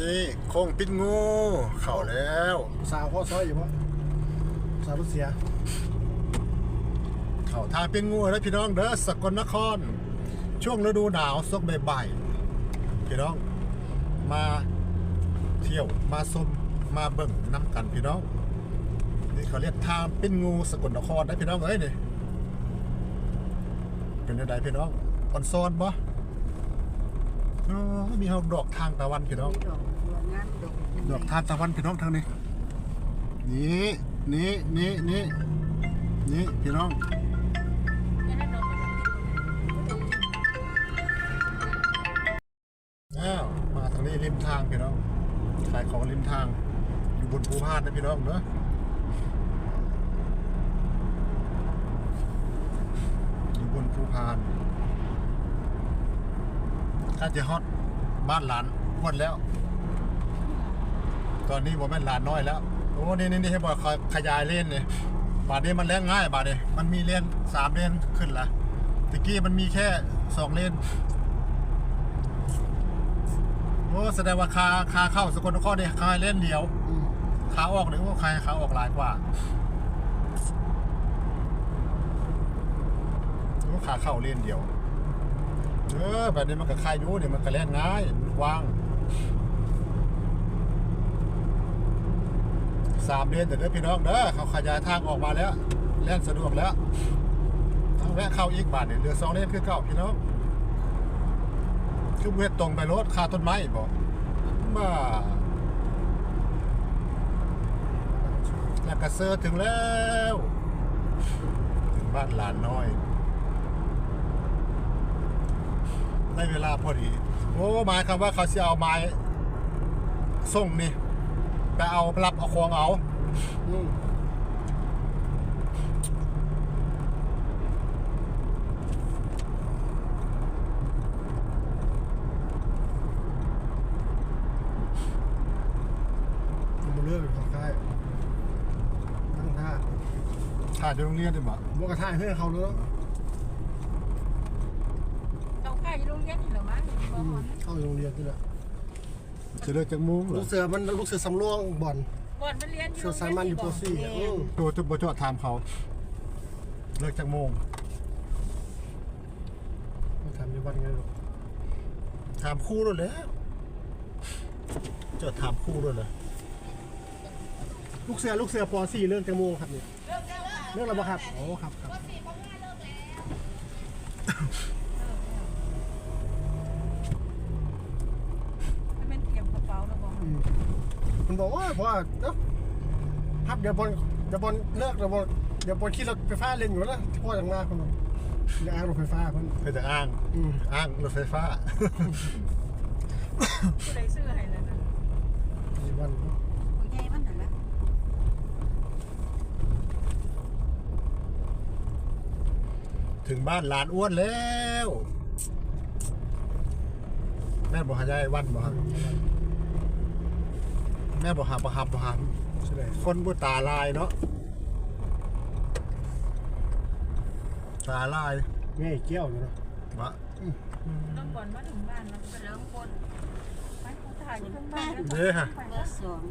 นี่โค้งปิดงู เข้าแล้วสาวพ่อซอยอยู่วะสาวรถเสีย เข้าทางปิดงูแล้วพี่น้องเด้อสกลนคร ช่วงฤดูหนาวซกบ่ายๆพี่น้อง มาเที่ยวมาชมมาเบิ่งน้ำกันพี่น้อง นี่เขาเรียกทางปิดงูสกลนครนะพี่น้องเอ้ยนี่เป็นยังไงพี่น้องออนซอนบ่ อ๋อมีดอกทางตะวันพี่น้องดอกบัวงามดอกดอกทานตะวันพี่น้องทางนี้ นี่นี่นี่นี่นี่พี่น้อง อ้าว มาทางนี้ริมทางพี่น้อง ขายของริมทาง อยู่บนภูพานนะพี่น้องเนอะอยู่บนภูพาน ข้าจะฮอตบ้านหลานหมดแล้ว ตอนนี้ผมเป็นหลานน้อยแล้วโอ้นี่นี่นี่ให้บอกขยายเล่นเนี่ยบาทนี้มันเล่นง่ายบาทนี้มันมีเลนสามเลนขึ้นละตะกี้มันมีแค่สองเลนโอ้แสดงว่าคาคาเข้าสกลนครเนี่ยคาเล่นเดียวขาออกหรือว่าคาขาออกหลายกว่าขาเข้าเล่นเดียว เออแบบนี้มันก็คายอยูเนี่ยมันก็เล่นง่ายกว้างสามเลนแต่เด้อพี่น้องเด้อเขาขยายทางออกมาแล้วเล่นสะดวกแล้วต้งแวะเข้าอีกบาทเนี่ยเหลือสองเลนคือเก่าพี่น้องคือเวทตรงไปรถคาต้นไม้บอกบ้าแล้วก็เซอร์ถึงแล้ว ถึงบ้านหลานน้อย ได้เวลาพอดีโอ้หมายคำว่าเขาจะเอาไม้ส่งนี่ไปเอารับเอาควงเอาอืมมันเลือกของค่ายตั้งท่าถ่ายในโรงเรียนดีกว่าบวกกระท่ายเพื่อเขาเลยเจ้าข้า อยู่โรงเรียนนี่เหรอมั้งบ่อืมหอนเข้าโรงเรียนนี่แหละจะเลิกจากมุ้งเหรลูอกเสือมันลูกเสือสำรองบ่อนบ่อนมันเรียนอยู่เสือสายมันอยู่โปรซี่อะอืมตัวจุบบจอดถามเขา เลิกจากโมงมาทำในวันไงหรอกถามคู่ด้วยแล้วจอดถามคู่ด้วยเลยลูกเสือลูกเสือปอสี่เรื่องแตงโมครับเนี่ยเรื่องอะไรบ้างครับโอ้ครับครับให้มันเตรียมกระเป๋าแล้วบ่ อืม มันบอกว่าเพราะว่าเอ้าครับเดี๋ยวบอลเดี๋ยวบอลเลิกเดี๋ยวบอลเดี๋ยวบอลขี่รถไฟฟ้าเล่นอยู่แล้วพ่ออย่างมากคนนึงเดี๋ยวอ้างรถไฟฟ้าคนเพื่อจะอ้าง อืมอ้างรถไฟฟ้า ผู้ใดซื้อให้แล้วนะสี่วันผู้ใหญ่มันนั่นแหละถึงบ้านหลานอ้วนแล้ว แม่บอกหายายวันบอกแม่บอกหาประหับประหับใช่ไหมคนบุตาลายเนาะตาลายแม่เกี้ยวอยู่เนาะวะต้องบ่อนมาถึงบ้านแล้วก็ไปเริ่มคนไปผู้ถ่ายอยู่ข้างบ้านแล้วเด้อฮะไปเบอร์สอง